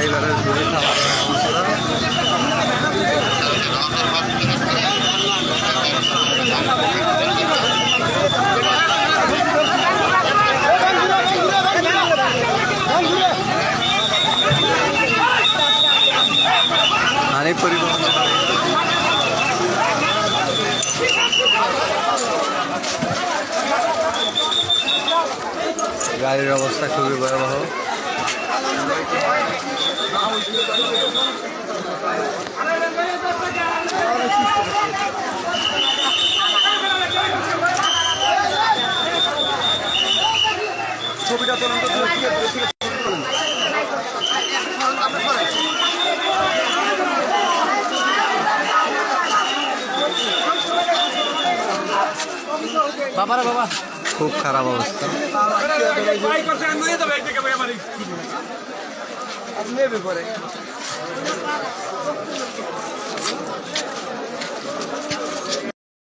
ড্রাইভারের ঘুরে অনেক পরিবহন গাড়ির অবস্থা খুবই ভয়াবহ। ছবিটা তোলেন তো দূরে থেকে বাবারা বাবা খুব খারাপ অবস্থা। আপনি